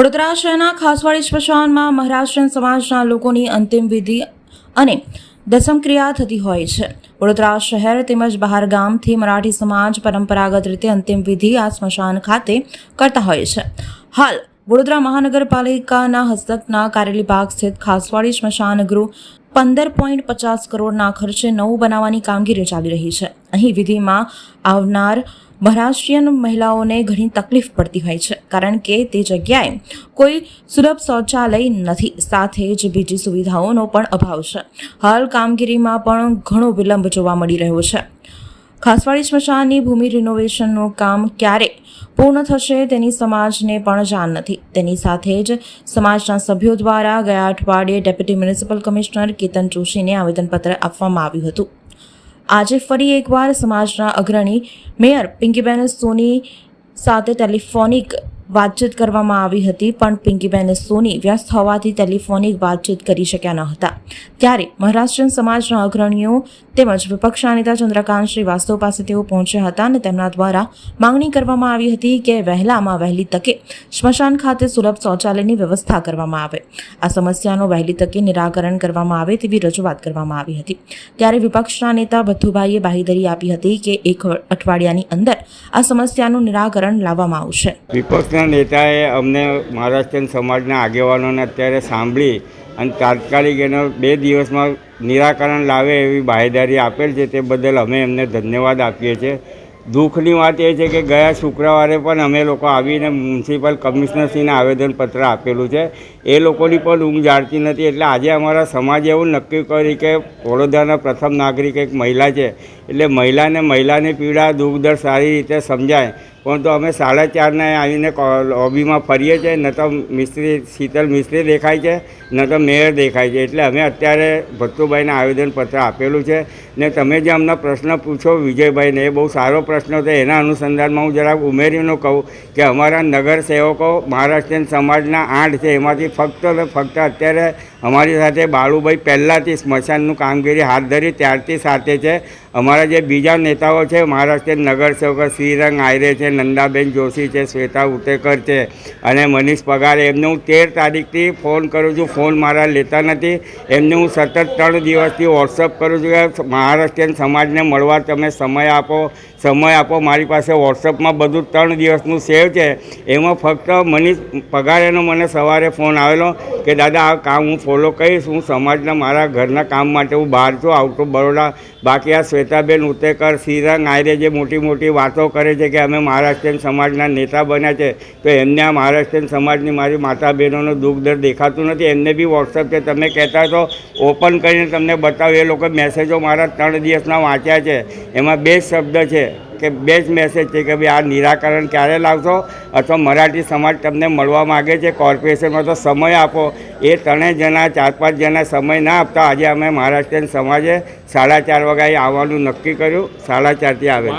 વડોદરા શહેરના ખાસવાડી સ્મશાનમાં મહારાષ્ટ્રીયન સમાજના લોકોની અંતિમ વિધિ અને દસમક્રિયા થતી હોય છે. વડોદરા શહેર તેમજ બહાર ગામથી મરાઠી સમાજ પરંપરાગત રીતે અંતિમ વિધિ આ સ્મશાન ખાતે કરતા હોય છે. હાલ, વડોદરા મહાનગરપાલિકાના હસ્તકના કારેલી બાગ સ્થિત ખાસવાડી સ્મશાન ગૃહ પંદર પોઈન્ટ પચાસ કરોડના ખર્ચે નવું બનાવવાની કામગીરી ચાલી રહી છે. અહીં વિધિમાં આવનાર મહારાષ્ટ્રીયન મહિલાઓને ઘણી તકલીફ પડતી હોય છે, કારણ કે તે જગ્યાએ કોઈ સુલભ શૌચાલય નથી, સાથે જ બીજી સુવિધાઓનો પણ અભાવ છે. હાલ કામગીરીમાં પણ ઘણો વિલંબ જોવા મળી રહ્યો છે. ખાસવાડી સ્મશાનની ભૂમિ રિનોવેશનનું કામ ક્યારે પૂર્ણ થશે તેની સમાજને પણ જાણ નથી. તેની સાથે જ સમાજના સભ્યો દ્વારા ગયા અઠવાડિયે ડેપ્યુટી મ્યુનિસિપલ કમિશનર કેતન જોશીને આવેદનપત્ર આપવામાં આવ્યું હતું. આજે ફરી એકવાર સમાજના અગ્રણી મેયર પિંકીબેન સોની સાથે ટેલિફોનિક વાતચીત કરવામાં આવી હતી, પણ પિંકીબેન સોની વ્યસ્ત હોવાથી ટેલિફોનિક વાતચીત કરી શક્યા ન હતા. ત્યારે મહારાષ્ટ્રીયન સમાજના અગ્રણીઓ તેમજ વિપક્ષના નેતા ચંદ્રકાંત શ્રીવાસ્તવ પાસે તેઓ પહોંચ્યા હતા અને તેમના દ્વારા માંગણી કરવામાં આવી હતી કે વહેલામાં વહેલી તકે સ્મશાન ખાતે સુલભ શૌચાલયની વ્યવસ્થા કરવામાં આવે. આ સમસ્યાનું વહેલી તકે નિરાકરણ કરવામાં આવે તેવી રજૂઆત કરવામાં આવી હતી. ત્યારે વિપક્ષના નેતા ભથ્થુભાઈએ બાહીધરી આપી હતી કે એક અઠવાડિયાની અંદર આ સમસ્યાનું નિરાકરણ લાવવામાં આવશે. વિપક્ષના નેતાએ અમને મહારાષ્ટ્રીયન સમાજના આગેવાનોને અત્યારે સાંભળી અને તાત્કાલિક એનો બે દિવસમાં નિરાકરણ લાવે એવી બાહેદારી આપેલ છે તે બદલ અમે એમને ધન્યવાદ આપીએ છીએ. દુઃખની વાત એ છે કે ગયા શુક્રવારે પણ અમે લોકો આવીને મ્યુનિસિપલ કમિશનરશ્રીને આવેદનપત્ર આપેલું છે. એ લોકોની પણ ઊંઘ જાળતી નથી એટલે આજે અમારા સમાજે એવું નક્કી કરી કે વડોદરાના પ્રથમ નાગરિક એક મહિલા છે. એટલે મહિલાને મહિલાની પીડા દુઃખ દર્દ સારી રીતે સમજાય. પરંતુ અમે સાડા ચારને આવીને લોબીમાં ફરીએ છીએ, ન તો મિસ્ત્રી, શીતલ મિસ્ત્રી દેખાય છે, ન તો મેયર દેખાય છે. એટલે અમે અત્યારે ભટ્ટુભાઈને આવેદનપત્ર આપેલું છે. ને તમે જે અમને પ્રશ્ન પૂછો વિજયભાઈને, એ બહુ સારો પ્રશ્ન હતો. એના અનુસંધાનમાં હું જરાક ઉમેરીને કહું કે અમારા નગર સેવકો મહારાષ્ટ્રીયન સમાજના આઠ છે. એમાંથી ફક્ત ને ફક્ત અત્યારે અમારી સાથે બાળુભાઈ પહેલાંથી સ્મશાનનું કામગીરી હાથ ધરી, ત્યારથી સાથે છે. અમારા જે બીજા નેતાઓ છે મહારાષ્ટ્રીય નગરસેવક શ્રીરંગ આયરે છે, નંદાબેન જોશી છે, શ્વેતા ઉટેકર છે અને મનીષ પગાર. એમને હું તેર તારીખથી ફોન કરું છું. ફોન મારા લેતા નથી. એમને હું સતત ત્રણ દિવસથી વોટ્સઅપ કરું છું કે મહારાષ્ટ્રીયન સમાજને મળવા તમે સમય આપો સમય આપો. મારી પાસે વોટ્સઅપમાં બધું ત્રણ દિવસનું સેવ છે. એમાં ફક્ત મનીષ પગારેનો મને સવારે ફોન આવેલો કે, દાદા, આ કામ હું ફોલો કરીશ, હું સમાજના મારા ઘરના કામ માટે હું બહાર છું. ઓફ બરોડા બાકી આ શ્વેતાબેન ઉત્તેકર શ્રીરંગ, આયરે જે મોટી મોટી વાતો કરે છે કે અમે મહારાષ્ટ્રીયન સમાજના નેતા બન્યા છે, તો એમને આ મહારાષ્ટ્રીયન સમાજની મારી માતા બહેનોનું દુઃખ દર દેખાતું નથી. એમને બી વોટ્સઅપ છે. તમે કહેતા તો ઓપન કરીને તમને બતાવો. એ લોકો મેસેજો મારા ત્રણ દિવસના વાંચ્યા છે. એમાં બે શબ્દ છે. કે બે જ મેસેજ છે કે ભાઈ આ નિરાકરણ ક્યારે લાવશો? અથવા મરાઠી સમાજ તમને મળવા માગે છે? કોર્પોરેશનમાં તો સમય આપો. એ ત્રણેય જણા, ચાર પાંચ જણા સમય ના આપતા. આજે અમે મહારાષ્ટ્રીયન સમાજે સાડા ચાર વાગ્યાએ આવવાનું નક્કી કર્યું. સાડા ચારથી આવે